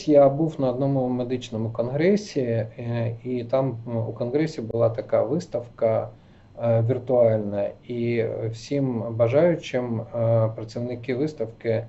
Колись я був на одному медичному конгресі, е, і там у конгресі була така виставка е, віртуальна, і всім бажаючим е, працівники виставки е,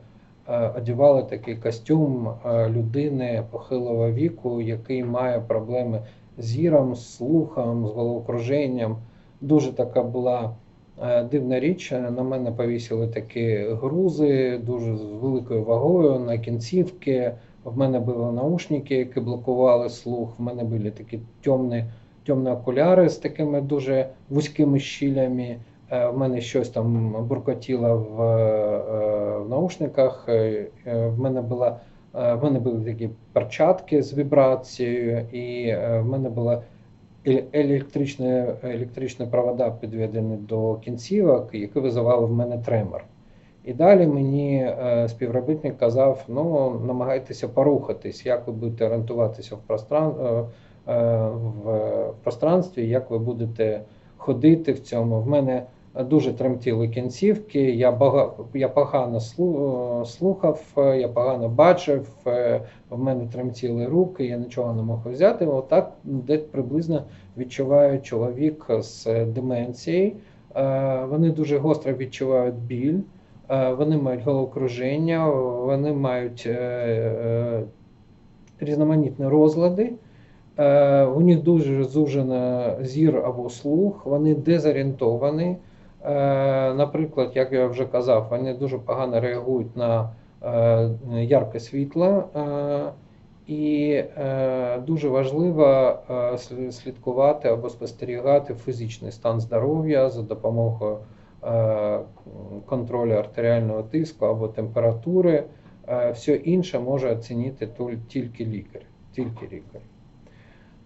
одягали такий костюм е, людини похилого віку, який має проблеми з зіром, з слухом, з головокруженням. Дуже така була е, дивна річ. На мене повісили такі грузи, дуже з великою вагою на кінцівки. В мене були наушники, які блокували слух. В мене були такі темні, темні окуляри з такими дуже вузькими щілями. Е, В мене щось там буркотіло в, е, в наушниках. Е, В мене була в мене були такі перчатки з вібрацією, і в мене була еле- електричні, електричні провода підведені до кінцівок, які визивали в мене тремор. І далі мені е, співробітник казав: ну, намагайтеся порухатись, як ви будете орієнтуватися в, простран... е, е, в пространстві, як ви будете ходити в цьому. В мене дуже тремтіли кінцівки, я, бага... я погано слухав, я погано бачив, в мене тремтіли руки, я нічого не мог взяти. Отак десь приблизно відчуває чоловік з деменцією. Вони дуже гостро відчувають біль. Е, Вони мають головокруження, вони мають е, е, різноманітні розлади. У них дуже зужено зір або слух, вони дезорієнтовані. Наприклад, як я вже казав, вони дуже погано реагують на ярке світло. І дуже важливо слідкувати або спостерігати фізичний стан здоров'я за допомогою контролю артеріального тиску або температури. Е, Все інше може оцінити тільки лікар. Тільки лікар.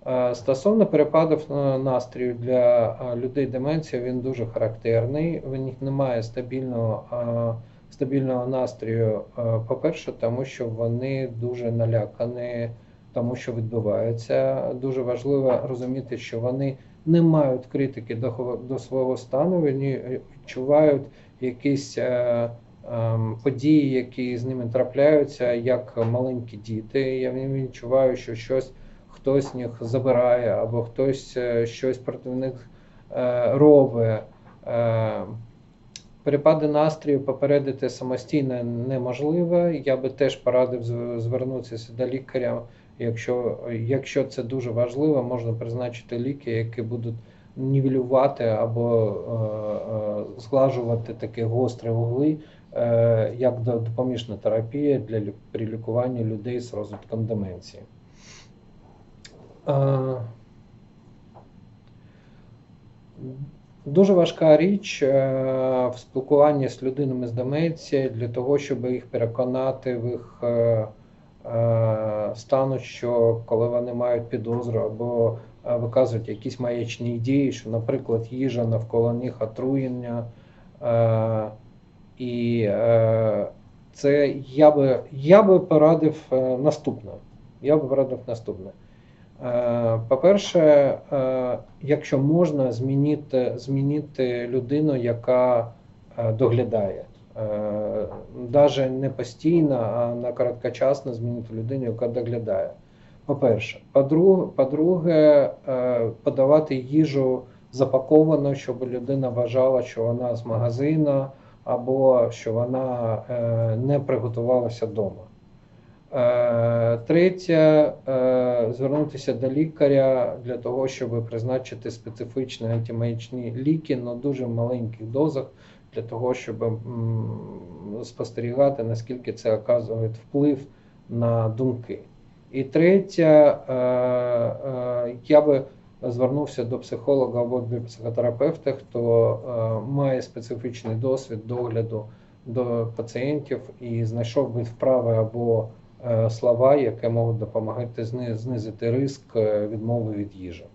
Е, Стосовно перепадів е, настрою для е, людей деменції, він дуже характерний. В них немає стабільного, е, стабільного настрою. е, По-перше, тому що вони дуже налякані, тому що відбувається. Дуже важливо розуміти, що вони не мають критики до, до свого стану, вони відчувають якісь е, ем, події, які з ними трапляються, як маленькі діти. Я відчуваю, що щось хтось з них забирає, або хтось е, щось проти них е, робить. Е, Перепади настрою попередити самостійно неможливо. Я би теж порадив звернутися до лікаря. Якщо, якщо це дуже важливо, можна призначити ліки, які будуть нівелювати або е, е, зглажувати такі гострі вугли, е, як допоміжна терапія для при лікуванні людей з розвитком деменції. Е, Дуже важка річ е, в спілкуванні з людинами з деменцією для того, щоб їх переконати в їх е, стану, що коли вони мають підозру або е, виказують якісь маячні дії, що, наприклад, їжа навколо них отруєння. Е, І е, це я би, я би порадив е, наступне. Я би порадив наступне. Е, По-перше, е, якщо можна змінити, змінити людину, яка е, доглядає. Навіть не постійно, а на короткочасно змінити людину, яка доглядає. По-перше. По-друге, е, подавати їжу запаковану, щоб людина вважала, що вона з магазину, або що вона е, не приготувалася вдома. Е, Третє, звернутися до лікаря для того, щоб призначити специфічні антимаячні ліки на дуже маленьких дозах, для того, щоб спостерігати, наскільки це оказує вплив на думки. І третє, е, е, я би звернувся до психолога або до психотерапевта, хто е, має специфічний досвід догляду до пацієнтів і знайшов би вправи або слова, які можуть допомагати знизити ризик відмови від їжі.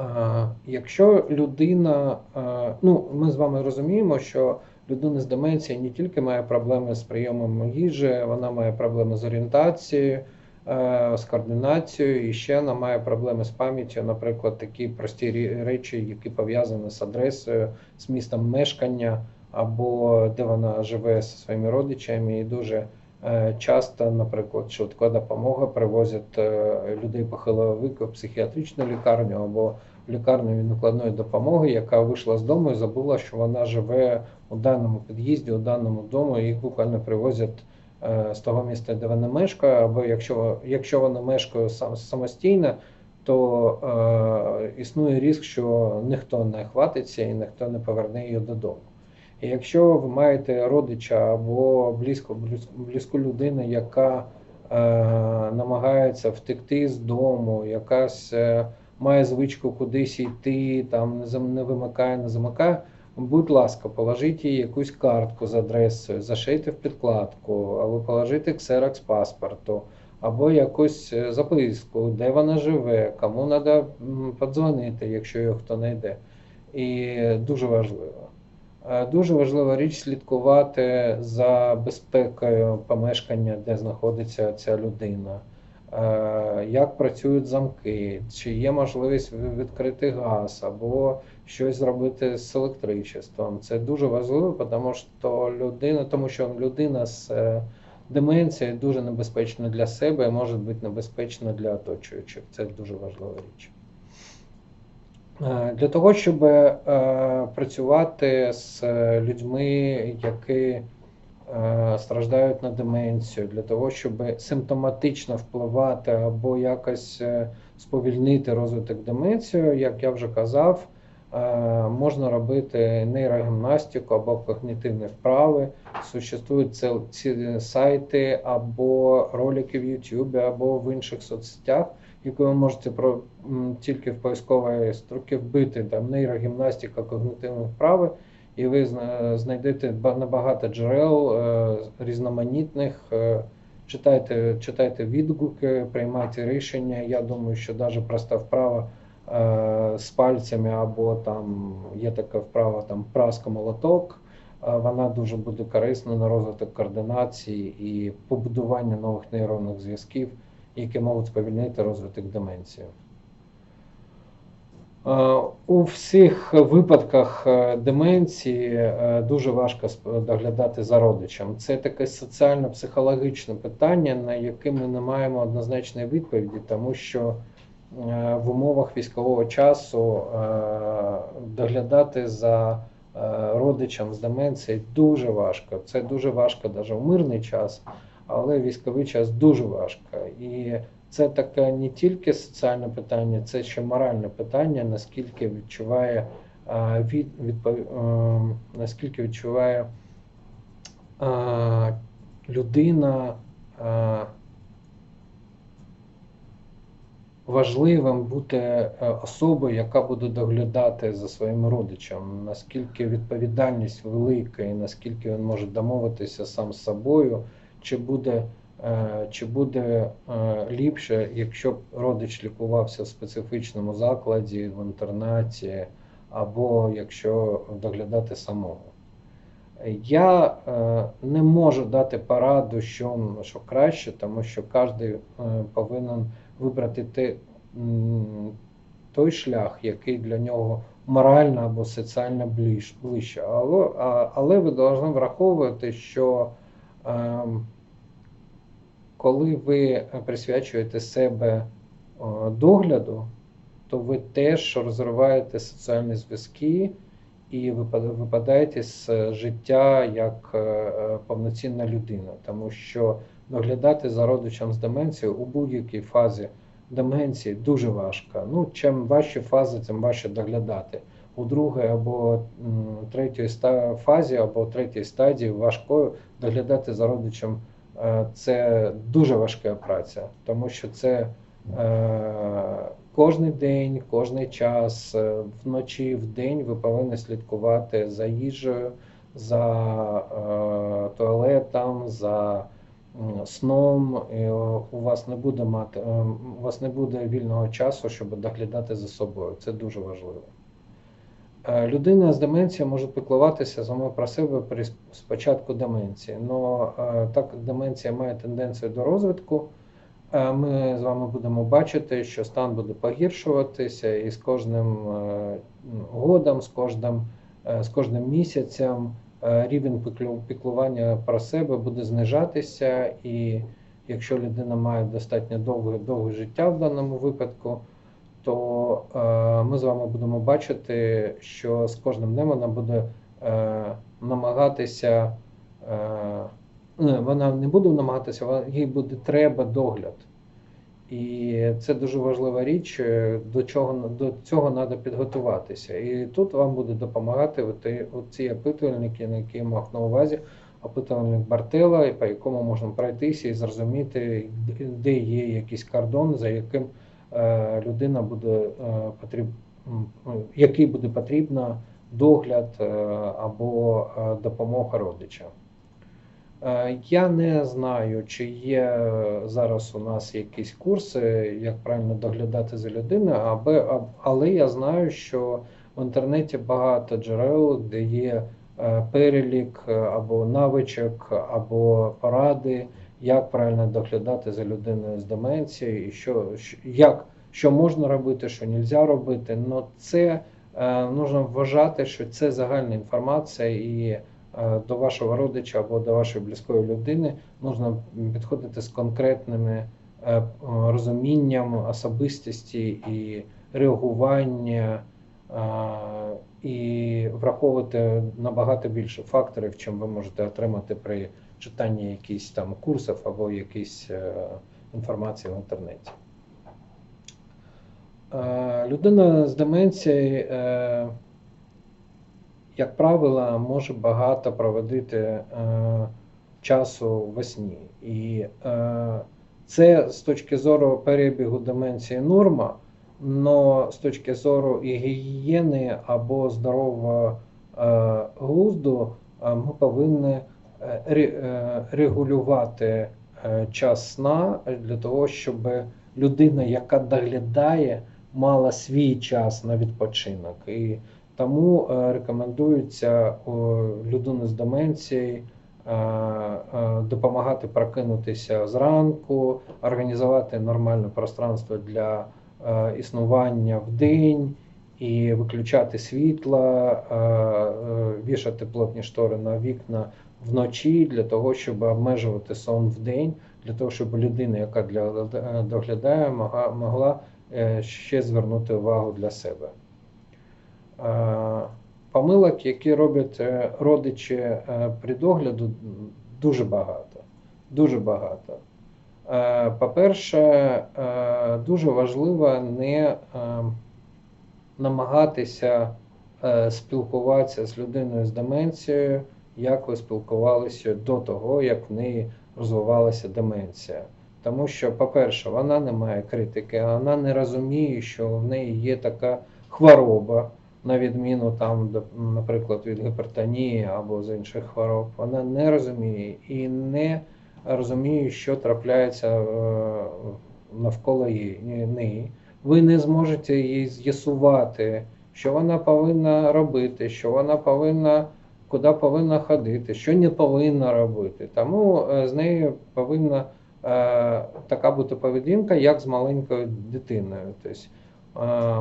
Е, Якщо людина, е, ну ми з вами розуміємо, що людина з деменцією не тільки має проблеми з прийомом їжі, вона має проблеми з орієнтацією, е, з координацією, і ще вона має проблеми з пам'яттю, наприклад, такі прості речі, які пов'язані з адресою, з містом мешкання, або де вона живе зі своїми родичами, і дуже часто, наприклад, швидка допомога привозять е, людей похилого віку в психіатричну лікарню або лікарню відкладної допомоги, яка вийшла з дому і забула, що вона живе у даному під'їзді, у даному дому, і їх буквально привозять з того міста, де вона мешкає, або якщо якщо вона мешкає самостійно, то е, існує ризик, що ніхто не хватиться і ніхто не поверне її додому. І якщо ви маєте родича або близьку близьку людину, яка е, намагається втекти з дому, якась е, має звичку кудись йти, там не вимикає, не замикає, будь ласка, положіть їй якусь картку з адресою, зашийте в підкладку, або положити ксерокс паспорту або якусь е, записку, де вона живе, кому треба подзвонити, якщо його хто не йде. І дуже важливо. Е, дуже важлива річ слідкувати за безпекою помешкання, де знаходиться ця людина, е, як працюють замки, чи є можливість відкрити газ, або щось зробити з електричеством. Це дуже важливо, тому що людина, тому що людина з Деменція дуже небезпечна для себе і може бути небезпечна для оточуючих. Це дуже важлива річ. Е, для того, щоб е, працювати з людьми, які е, страждають на деменцію, для того, щоб симптоматично впливати або якось сповільнити розвиток деменції, як я вже казав. Е, можна робити нейрогімнастику або когнітивні вправи. Существують ці сайти або ролики в YouTube, або в інших соцсетях, які ви можете про тільки в поисковій строки вбити там нейрогімнастика, когнітивні вправи, і ви знайдете набагато джерел е, різноманітних. Е, читайте читайте відгуки, приймайте рішення. Я думаю, що навіть проста вправа. Е, з пальцями, або там є така вправа там праска молоток. Е, вона дуже буде корисна на розвиток координації і побудування нових нейронних зв'язків, які можуть сповільнити розвиток деменції. Е, у всіх випадках деменції дуже важко доглядати за родичем. Це таке соціально-психологічне питання, на яке ми не маємо однозначної відповіді, тому що в умовах військового часу е, доглядати за е, родичам з деменцією дуже важко. Це дуже важко навіть в мирний час, але військовий час дуже важко. І це таке не тільки соціальне питання, це ще моральне питання, наскільки відчуває від, відпов... наскільки відчуває людина важливим бути е, особою, яка буде доглядати за своїм родичем, наскільки відповідальність велика, і наскільки він може домовитися сам з собою, чи буде е, чи буде е, ліпше, якщо б родич лікувався в специфічному закладі, в інтернаті, або якщо доглядати самому. Я не можу дати пораду, що що краще, тому що кожен повинен вибрати той шлях, який для нього морально або соціально ближче. Але але ви повинні враховувати, що е, коли ви присвячуєте себе догляду, то ви теж розриваєте соціальні зв'язки і випадаєте з життя як е, повноцінна людина, тому що доглядати за родичем з деменцією у будь-якій фазі деменції дуже важко. Ну, Чим важчі фази, тим важче доглядати. У другій або третій фазі, або третій стадії важко доглядати за родичем. Е, це дуже важка праця, тому що це е, кожен день, кожен час, е, вночі, в день ви повинні слідкувати за їжею, за е, туалетом, за сном, у вас не буде мати, у вас не буде вільного часу, щоб доглядати за собою. Це дуже важливо. Людина з деменцією може піклуватися саме про себе при спочатку деменції. Але так як деменція має тенденцію до розвитку, ми з вами будемо бачити, що стан буде погіршуватися, і з кожним годом, з кожним, з кожним місяцем е, рівень піклування про себе буде знижатися, і якщо людина має достатньо довге, довге життя в даному випадку, то е, ми з вами будемо бачити, що з кожним днем вона буде е, намагатися, е, вона не буде намагатися, їй буде треба догляд. І це дуже важлива річ, е, до чого до цього треба підготуватися. І тут вам буде допомагати оці опитувальники, на які я мав на увазі, опитувальник Бартела, по якому можна пройтися і зрозуміти, де- є якийсь кордон, за яким е, людина буде е, потріб, який буде потрібна догляд е, або е, допомога родича. Е, Я не знаю, чи є зараз у нас якісь курси, як правильно доглядати за людиною, аби, але я знаю, що в інтернеті багато джерел, де є е, перелік е, або навичок, або поради, як правильно доглядати за людиною з деменцією, і що, як, що можна робити, що не можна робити. Ну це е, нужно вважати, що це загальна інформація і до вашого родича або до вашої близької людини нужно підходити з конкретними е, розумінням особистості і реагування, е, і враховувати набагато більше факторів, чим ви можете отримати при читанні якихось там курсів або якісь е, інформації в інтернеті. Е, Людина з деменцією, е, як правило, може багато проводити е, часу в сні. І е, це з точки зору перебігу деменції норма, але з точки зору і гігієни або здорового е, глузду е, ми повинні е, е, регулювати час сна для того, щоб людина, яка доглядає, мала свій час на відпочинок. І тому е, рекомендується людину з деменцією е, е, допомагати прокинутися зранку, організувати нормальне пространство для існування в день і виключати світла, вішати плотні штори на вікна вночі для того, щоб обмежувати сон в день, для того, щоб людина, яка для доглядає, могла, ще звернути увагу для себе. Е, Помилок, які роблять е, родичі е, при догляду, дуже багато. Дуже багато. По-перше, дуже важливо не намагатися спілкуватися з людиною з деменцією, як ви спілкувалися до того, як в неї розвивалася деменція. Тому що, по-перше, вона не має критики, вона не розуміє, що в неї є така хвороба, на відміну там, наприклад, від гіпертонії або з інших хвороб. Вона не розуміє і не розуміє, що трапляється е, навколо неї. Ви не зможете їй з'ясувати, що вона повинна робити, що вона повинна, куди повинна ходити, що не повинна робити. Тому е, з нею повинна е, така бути поведінка, як з маленькою дитиною. Тобто,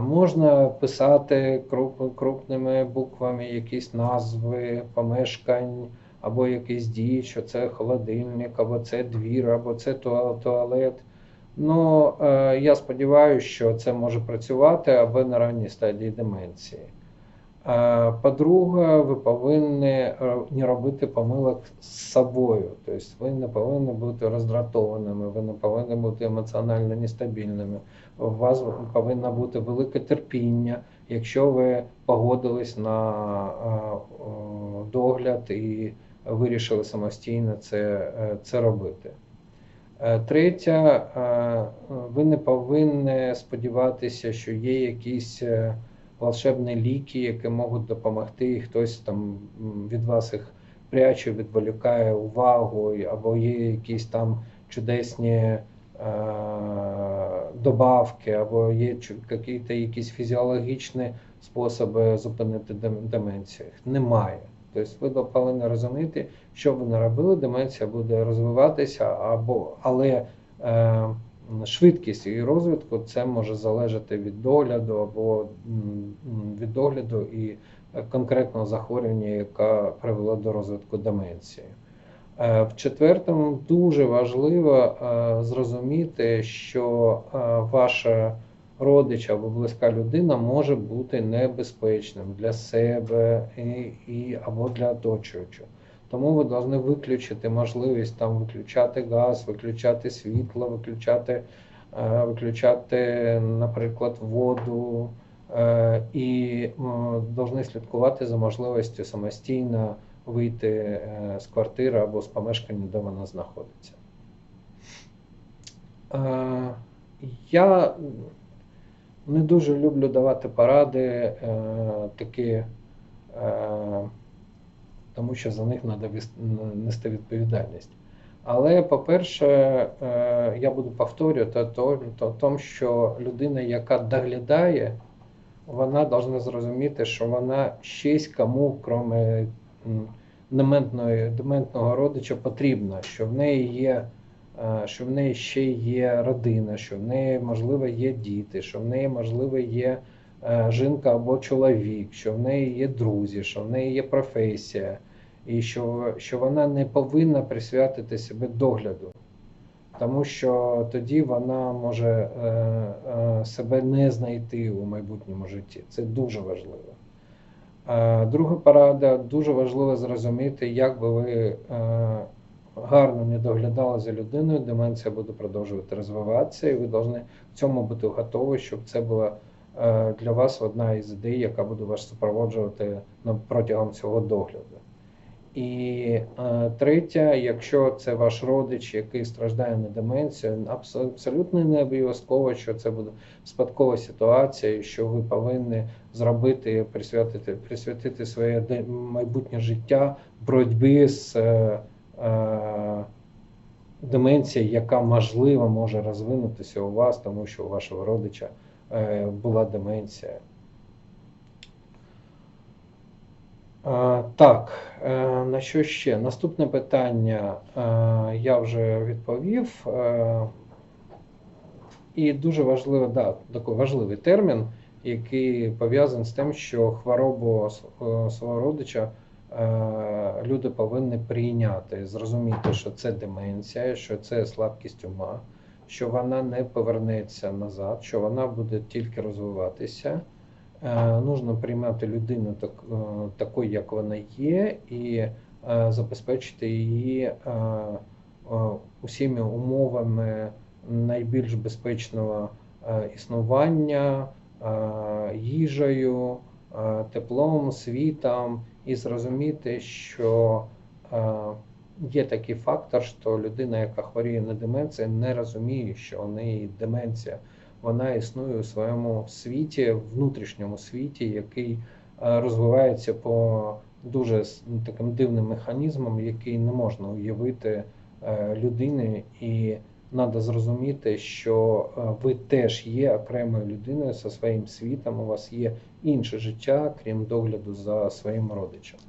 можна писати круп, крупними буквами якісь назви помешкань, або якісь дії, що це холодильник, або це двір, або це туалет. Ну, е, я сподіваюся, що це може працювати аби на ранній стадії деменції. Е, По-друге, ви повинні е, не робити помилок з собою. Тобто ви не повинні бути роздратованими, ви не повинні бути емоціонально нестабільними. У вас повинно бути велике терпіння, якщо ви погодились на е, догляд і вирішили самостійно це, е, це робити. Е, Третє, ви не повинні сподіватися, що є якісь волшебні ліки, які можуть допомогти, і хтось там від вас їх пряче, відволікає увагу, або є якісь там чудесні добавки, або є якісь фізіологічні способи зупинити дем- деменцію. Немає. Тобто ви повинні розуміти, що ви не робили, деменція буде розвиватися, або але е, швидкість її розвитку це може залежати від догляду або від догляду і конкретного захворювання, яке привело до розвитку деменції. Е, В четвертому дуже важливо е, зрозуміти, що е, ваша родич або близька людина може бути небезпечним для себе і, і або для оточуючих. Тому ви повинні виключити можливість там виключати газ, виключати світло, виключати, виключати, наприклад, воду. І повинні слідкувати за можливістю самостійно вийти е, з квартири або з помешкання, де вона знаходиться. Е, Я не дуже люблю давати поради е, такі, тому що за них треба нести відповідальність. Але, по-перше, я буду повторювати то, то, тому, що людина, яка доглядає, вона повинна зрозуміти, що вона щось кому, крім дементної, дементного родича, потрібна, що в неї є, е, що в неї ще є родина, що в неї, можливо, є діти, що в неї, можливо, є е, жінка або чоловік, що в неї є друзі, що в неї є професія, і що, що вона не повинна присвятити себе догляду. Тому що тоді вона може е, себе не знайти у майбутньому житті. Це дуже важливо. Друга порада, дуже важливо зрозуміти, як би ви е, гарно не доглядали за людиною, деменція буде продовжувати розвиватися, і ви повинні в цьому бути готові, щоб це була е, для вас одна із ідей, яка буде вас супроводжувати протягом цього догляду. І е, третя, якщо це ваш родич, який страждає на деменцію, абс- абсолютно не обов'язково, що це буде спадкова ситуація, що ви повинні зробити, присвятити, присвятити своє майбутнє життя боротьбі з е, е, деменцією, яка можливо може розвинутися у вас, тому що у вашого родича е, була деменція. Е, Так, е, на що ще? Наступне питання е, я вже відповів. Е, І дуже важливий, да, такий важливий термін, який пов'язаний з тим, що хворобу свого родича люди повинні прийняти, зрозуміти, що це деменція, що це слабкість ума, що вона не повернеться назад, що вона буде тільки розвиватися. Е, Нужно приймати людину так, е, такою, як вона є, і е, забезпечити її усіми умовами найбільш безпечного існування, їжею, теплом, світом, і зрозуміти, що є такий фактор, що людина, яка хворіє на деменцію, не розуміє, що у неї деменція вона існує у своєму світі, внутрішньому світі, який е, розвивається по дуже таким дивним механізмам, який не можна уявити е, людини, і треба зрозуміти, що е, ви теж є окремою людиною зі своїм світом. У вас є інше життя, крім догляду за своїм родичем.